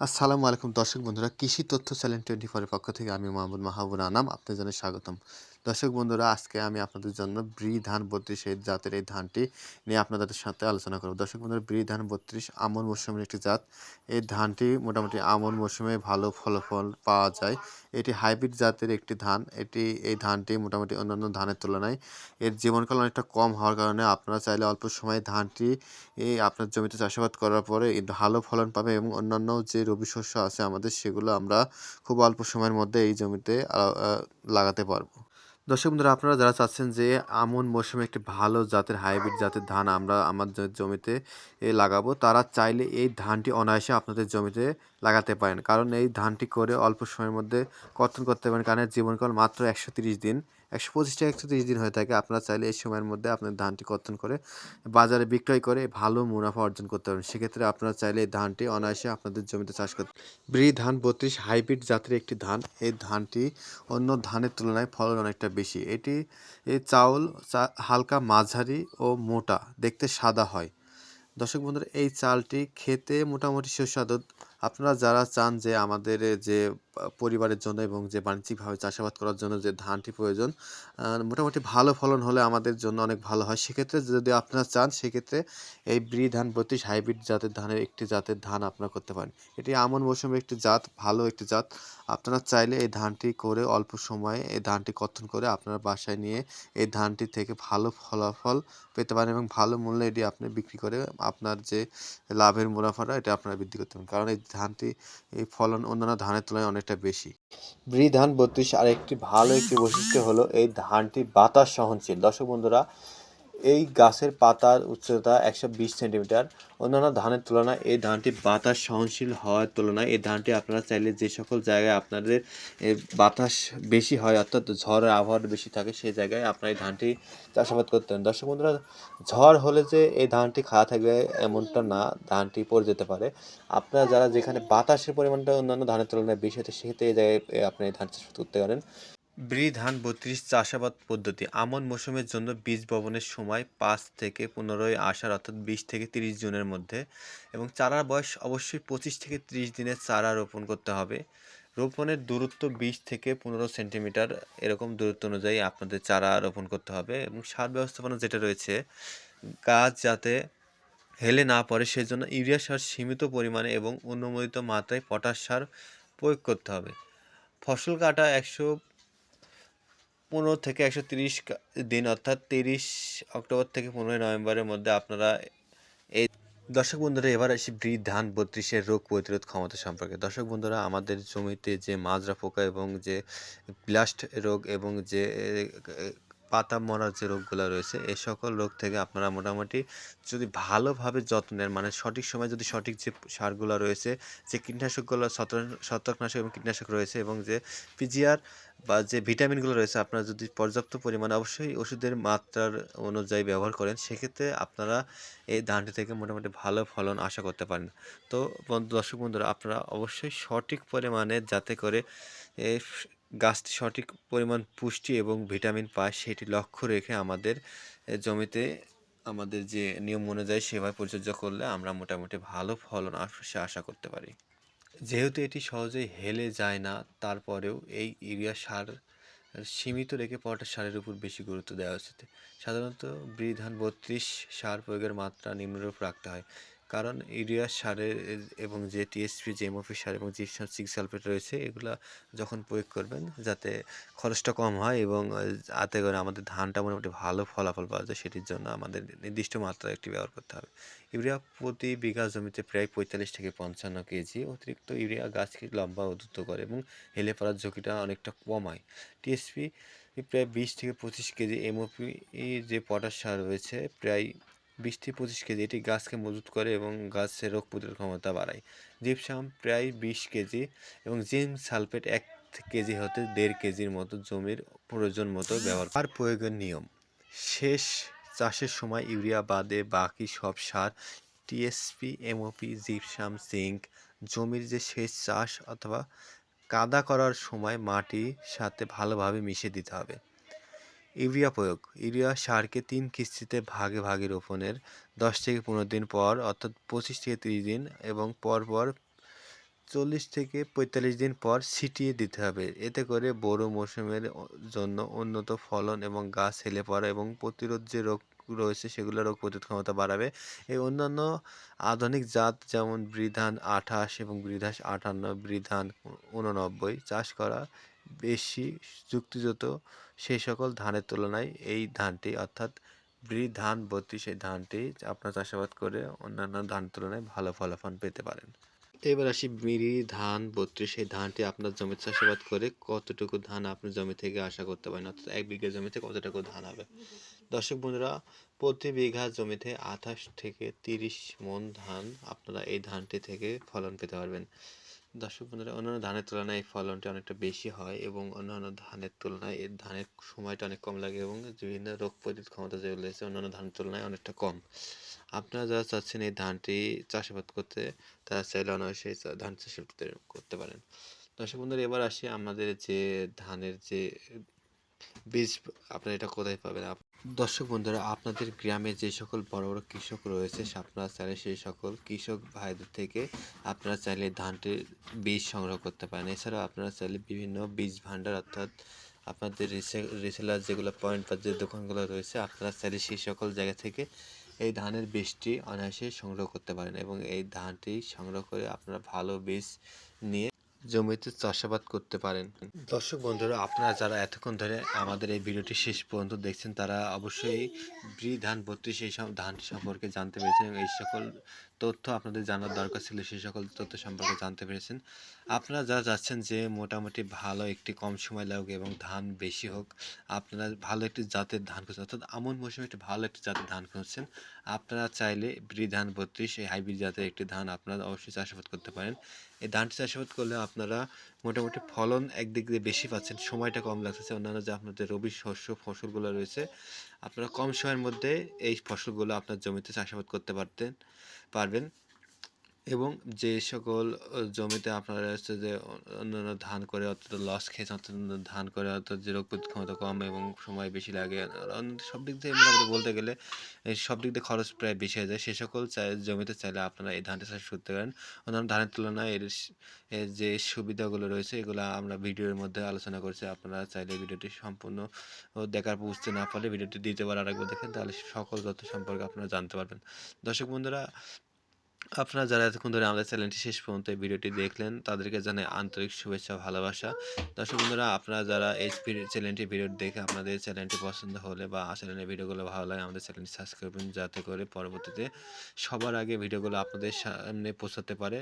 আসসালামু আলাইকুম দর্শক বন্ধুরা, কৃষি তথ্য চ্যানেল টোয়েন্টি ফোরের পক্ষ থেকে আমি মোহাম্মদ মাহাবুর আনাম আপনার জন্য স্বাগতম। দর্শক বন্ধুরা, আজকে আমি আপনাদের জন্য ব্রি ধান বত্রিশ এই জাতের এই ধানটি নিয়ে আপনাদের সাথে আলোচনা করব। দর্শক বন্ধুরা ব্রি ধান বত্রিশ আমন মৌসুমের একটি জাত। এই ধানটি মোটামুটি আমন মৌসুমে ভালো ফলাফল পাওয়া যায়। এটি হাইব্রিড জাতের একটি ধান। এটি, এই ধানটি মোটামুটি অন্যান্য ধানের তুলনায় এর জীবনকাল অনেকটা কম হওয়ার কারণে আপনারা চাইলে অল্প সময়ে ধানটি এই আপনার জমিতে চাষাবাদ করার পরে ভালো ফলন পাবে এবং অন্যান্য যে রবি শস্য আছে আমাদের, সেগুলো আমরা খুব অল্প সময়ের মধ্যে এই জমিতে লাগাতে পারব। দর্শক বন্ধুরা আপনারা যারা চাচ্ছেন যে আমন মৌসুমে একটি ভালো জাতের হাইব্রিড জাতের ধান আমরা আমাদের জমিতে এ, লাগাবো তারা চাইলে এই ধানটি অনায়াসে আপনাদের জমিতে লাগাতে পারেন। কারণ এই ধানটি করে অল্প সময়ের মধ্যে কর্তন করতে পারেন। কারণ জীবনকাল মাত্র একশো দিন। একশো পঁচিশ একশো তিরিশ দিন হয়ে থাকে। আপনারা চাইলে এই সময়ের মধ্যে আপনার ধানটি কর্তন করে বাজারে বিক্রয় করে ভালো মুনাফা অর্জন করতে পারবেন। সেক্ষেত্রে আপনারা চাইলে এই ধানটি অনায়াসে আপনাদের জমিতে চাষ করতে ব্রি ধান বত্রিশ হাইব্রিড জাতের একটি ধান। এই ধানটি অন্য ধানের তুলনায় ফলন অনেকটা বেশি। এটি এই চাউল হালকা মাঝারি ও মোটা, দেখতে সাদা হয়। দর্শক বন্ধুরা, এই চালটি খেতে মোটামুটি সুস্বাদু। আপনারা যারা চান যে আমাদের যে পরিবারের জন্য এবং যে বাণিজ্যিকভাবে চাষাবাদ করার জন্য যে ধানটি প্রয়োজন মোটামুটি ভালো ফলন হলে আমাদের জন্য অনেক ভালো হয়। সেক্ষেত্রে যদি আপনারা চান, সেক্ষেত্রে এই ব্রি ধান বত্রিশ হাইব্রিড জাতের ধানের একটি জাতের ধান আপনারা করতে পারেন। এটি আমন মৌসুমের একটি জাত, ভালো একটি জাত। আপনারা চাইলে এই ধানটি করে অল্প সময়ে এই ধানটি কর্তন করে আপনারা বাসায় নিয়ে এই ধানটি থেকে ভালো ফলাফল পেতে পারেন এবং ভালো মূল্যে এটি আপনি বিক্রি করে আপনার যে লাভের মুনাফাটা, এটা আপনারা বৃদ্ধি করতে পারেন। কারণ এই ধানটি, এই ফলন অন্যান্য ধানের তুলনায় অনেকটা বেশি। ব্রি ধান বত্রিশ আর একটি ভালো একটি বৈশিষ্ট্য হলো এই ধানটি বাতাস সহনশীল। দর্শক বন্ধুরা এই গাছের পাতার উচ্চতা একশো বিশ সেন্টিমিটার। অন্যান্য ধানের তুলনায় এই ধানটি বাতাস সহনশীল হওয়ার তুলনায় এই ধানটি আপনারা চাইলে যে সকল জায়গায় আপনাদের বাতাস বেশি হয়, অর্থাৎ ঝড়ের আবহাওয়া বেশি থাকে, সেই জায়গায় আপনারা এই ধানটি চাষাবাদ করতে পারেন। দর্শক বন্ধুরা, ঝড় হলে যে এই ধানটি খাওয়া থাকবে এমনটা না, ধানটি পড়ে যেতে পারে। আপনারা যারা যেখানে বাতাসের পরিমাণটা অন্যান্য ধানের তুলনায় বেশি হতে সেক্ষেত্রে এই জায়গায় আপনি ধান চাষ করতে পারেন। ব্রি ধান বত্রিশ চাষাবাদ পদ্ধতি। আমন মৌসুমের জন্য বীজ বপনের সময় পাঁচ থেকে পনেরোই আষাঢ় অর্থাৎ বিশ থেকে তিরিশ জুনের মধ্যে এবং চারার বয়স অবশ্যই পঁচিশ থেকে তিরিশ দিনের চারা রোপণ করতে হবে। রোপণের দূরত্ব বিশ থেকে পনেরো সেন্টিমিটার এরকম দূরত্ব অনুযায়ী আপনাদের চারা রোপণ করতে হবে এবং সার ব্যবস্থাপনা যেটা রয়েছে, গাছ যাতে হেলে না পড়ে সেজন্য ইউরিয়া সার সীমিত পরিমাণে এবং অনুমোদিত মাত্রায় পটাশ সার প্রয়োগ করতে হবে। ফসল কাটা একশো পনেরো থেকে একশো তিরিশ দিন, অর্থাৎ তিরিশ অক্টোবর থেকে পনেরোই নভেম্বরের মধ্যে আপনারা এই দর্শক বন্ধুরা, এবার আসি ব্রি ধান বত্রিশের রোগ প্রতিরোধ ক্ষমতা সম্পর্কে। দর্শক বন্ধুরা, আমাদের জমিতে যে মাজরা পোকা এবং যে ব্লাস্ট রোগ এবং যে পাতা মরার যে রোগগুলো রয়েছে এই সকল রোগ থেকে আপনারা মোটামুটি যদি ভালোভাবে যত্ন নেন মানে সঠিক সময় যদি সঠিক যে সারগুলো রয়েছে, যে কীটনাশকগুলো ছত্রাক- ছত্রাকনাশক এবং কীটনাশক রয়েছে এবং যে পিজিআর বা যে ভিটামিনগুলো রয়েছে, আপনারা যদি পর্যাপ্ত পরিমাণে অবশ্যই ওষুধের মাত্রার অনুযায়ী ব্যবহার করেন, সেক্ষেত্রে আপনারা এই ধানটি থেকে মোটামুটি ভালো ফলন আশা করতে পারেন। তো দর্শক বন্ধুরা, আপনারা অবশ্যই সঠিক পরিমাণে যাতে করে গাছটি সঠিক পরিমাণ পুষ্টি এবং ভিটামিন পায়, সেটি লক্ষ্য রেখে আমাদের জমিতে আমাদের যে নিয়ম অনুযায়ী সেভাবে পরিচর্যা করলে আমরা মোটামুটি ভালো ফলন আশা আশা করতে পারি। যেহেতু এটি সহজেই হেলে যায় না, তারপরেও এই ইউরিয়া সার সীমিত রেখে পটাশ সারের উপর বেশি গুরুত্ব দেওয়া উচিত। সাধারণত বৃধান বত্রিশ সার প্রয়োগের মাত্রা নিম্নরূপ রাখতে হয়। কারণ ইউরিয়া সারের এবং যে টিএসপি এমওপি সার এবং জিপসাম সিক্স সালফেট রয়েছে এগুলা যখন প্রয়োগ করবেন যাতে খরচটা কম হয় এবং আহ, যাতে করে আমাদের ধানটা মোটামুটি ভালো ফলাফল পাওয়া যায় সেটির জন্য আমাদের নির্দিষ্ট মাত্রায় একটি ব্যবহার করতে হবে। ইউরিয়া প্রতি বিঘা জমিতে প্রায় পঁয়তাল্লিশ থেকে পঞ্চান্ন কেজি অতিরিক্ত ইউরিয়া গাছকে লম্বা ও দ্রুত করে এবং হেলে পড়ার ঝুঁকিটা অনেকটা কমায় টিএসপি প্রায় বিশ থেকে পঁচিশ কেজি এমওপি যে পটাশ সার রয়েছে প্রায় বিশ থেকে পঁচিশ কেজি। এটি গাছকে মজবুত করে এবং গাছের রোগ প্রতিরোধ ক্ষমতা বাড়ায়। জিপসাম প্রায় বিশ কেজি এবং জিঙ্ক সালফেট এক কেজি হতে দেড় কেজির মতো জমির প্রয়োজন মতো ব্যবহার আর প্রয়োগের নিয়ম, শেষ চাষের সময় ইউরিয়া বাদে বাকি সব সার টিএসপি এমওপি জিপসাম, জিঙ্ক, জমির যে সেচ চাষ অথবা কাদা করার সময় মাটির সাথে ভালোভাবে মিশিয়ে দিতে হবে। ইউরিয়া প্রয়োগ। ইউরিয়া সারকে তিন কিস্তিতে ভাগে ভাগে রোপণের দশ থেকে পনেরো দিন পর, অর্থাৎ পঁচিশ থেকে তিরিশ দিন এবং পর পর চল্লিশ থেকে পঁয়তাল্লিশ দিন পর ছিটিয়ে দিতে হবে। এতে করে বড় মৌসুমের জন্য উন্নত ফলন এবং গাছ হেলে পড়া এবং প্রতিরোধ যে রোগ রয়েছে সেগুলো রোগ প্রতিরোধ ক্ষমতা বাড়াবে। এই অন্যান্য আধুনিক জাত যেমন বৃধান আঠাশ এবং বৃধাস আটান্ন, বৃধান উননব্বই চাষ করা বেশি যুক্তিযুক্ত সেই সকল ধানের তুলনায় এই ধানটি, অর্থাৎ ব্রি ধান বত্রিশ, এই ধানটি আপনার চাষাবাদ করে অন্যান্য ধানের তুলনায় ভালো ফলাফল পেতে পারেন। এবার আসি বিরি ধান বত্রিশ, এই ধানটি আপনার জমিতে চাষাবাদ করে কতটুকু ধান আপনার জমি থেকে আশা করতে পারেন? অর্থাৎ এক বিঘা জমিতে কতটুকু ধান হবে? দর্শক বন্ধুরা, প্রতি বিঘা জমিতে আঠাশ থেকে তিরিশ মন ধান আপনারা এই ধানটি থেকে ফলন পেতে পারবেন। দর্শক বন্ধুরা, অন্যান্য ধানের তুলনায় এই ফলনটি অনেকটা বেশি হয় এবং অন্যান্য ধানের তুলনায় এর ধানের সময়টা অনেক কম লাগে এবং বিভিন্ন রোগ প্রতিরোধ ক্ষমতা যেগুলো রয়েছে অন্যান্য ধানের তুলনায় অনেকটা কম। আপনারা যারা চাচ্ছেন এই ধানটি চাষাবাদ করতে, তারা চাইলে অনায়াসে ধান চাষ করতে- পারেন। দর্শক বন্ধুরা, এবার আসি আমাদের যে ধানের যে বীজ, আপনারা এটা কোথায় পাবেন? দর্শক বন্ধুরা, আপনাদের গ্রামে যে সকল বড় বড় কৃষক রয়েছে, আপনারা চাইলে সেই সকল কৃষক ভাইদের থেকে আপনারা চাইলে ধানটির বীজ সংগ্রহ করতে পারেন। এছাড়াও আপনারা চাইলে বিভিন্ন বীজ ভাণ্ডার অর্থাৎ আপনাদের রিসেলার যেগুলো পয়েন্ট বা যে দোকানগুলো রয়েছে, আপনারা চাইলে সেই সকল জায়গা থেকে এই ধানের বীজটি অনায়াসে সংগ্রহ করতে পারেন এবং এই ধানটি সংগ্রহ করে আপনারা ভালো বীজ নিয়ে জমিতে চাষাবাদ করতে পারেন। দর্শক বন্ধুরা, আপনারা যারা এতক্ষণ ধরে আমাদের এই ভিডিওটি শেষ পর্যন্ত দেখছেন, তারা অবশ্যই ব্রি ধান বত্রিশ এই সব ধান সম্পর্কে জানতে পেরেছেন এবং এই সকল তথ্য আপনাদের জানার দরকার ছিল, সেই সকল তথ্য সম্পর্কে জানতে পেরেছেন। আপনারা যারা যাচ্ছেন যে মোটামুটি ভালো একটি কম সময় লাগুক এবং ধান বেশি হোক, আপনারা ভালো একটি জাতের ধান খুঁজছেন, অর্থাৎ আমন মৌসুমে একটি ভালো একটি জাতের ধান খুঁজছেন, আপনারা চাইলে ব্রি ধান বত্রিশ এই হাইব্রিড জাতের একটি ধান আপনারা অবশ্যই চাষাবাদ করতে পারেন। এই ধানটি চাষাবাদ করলে আপনারা মোটামুটি ফলন একদিক দিয়ে বেশি পাচ্ছেন সময়টা কম লাগতেছে অন্যান্য যে আপনাদের রবি শস্য ফসলগুলো রয়েছে আপনারা কম সময়ের মধ্যে এই ফসলগুলো আপনার জমিতে চাষাবাদ করতে পারতেন পারবেন। এবং যে সকল জমিতে আপনারা হচ্ছে যে অন্যান্য ধান করে অত লস খেয়েছেন, অর্থাৎ ধান করে অর্থাৎ যে রোগ ক্ষমতা কম এবং সময় বেশি লাগে সব দিক দিয়ে মোটামুটি বলতে গেলে সব দিক দিয়ে খরচ প্রায় বেশি হয়ে যায়। সে সকল জমিতে চাইলে আপনারা এই ধানটা চাষ করতে পারেন। অন্যান্য ধানের তুলনায় এর যে সুবিধাগুলো রয়েছে, এগুলো আমরা ভিডিওর মধ্যে আলোচনা করছি। আপনারা চাইলে ভিডিওটি সম্পূর্ণ দেখার বুঝতে না পারলে ভিডিওটি দ্বিতীয়বার আরেকবার দেখেন, তাহলে সকল তথ্য সম্পর্কে আপনারা জানতে পারবেন। দর্শক বন্ধুরা আপনারা যারা এতক্ষণ ধরে আমাদের চ্যানেলটি শেষ পর্যন্ত ভিডিওটি দেখলেন, তাদেরকে জানাই আন্তরিক শুভেচ্ছা ভালোবাসা। দর্শক বন্ধুরা, আপনারা যারা এই চ্যানেলটি ভিডিও দেখে আপনাদের চ্যানেলটি পছন্দ হলে বা চ্যানেলের ভিডিওগুলো ভালো লাগে, আমাদের চ্যানেলটি সাবস্ক্রাইব করবেন, যাতে করে পরবর্তীতে সবার আগে ভিডিওগুলো আপনাদের সামনে পৌঁছাতে পারে।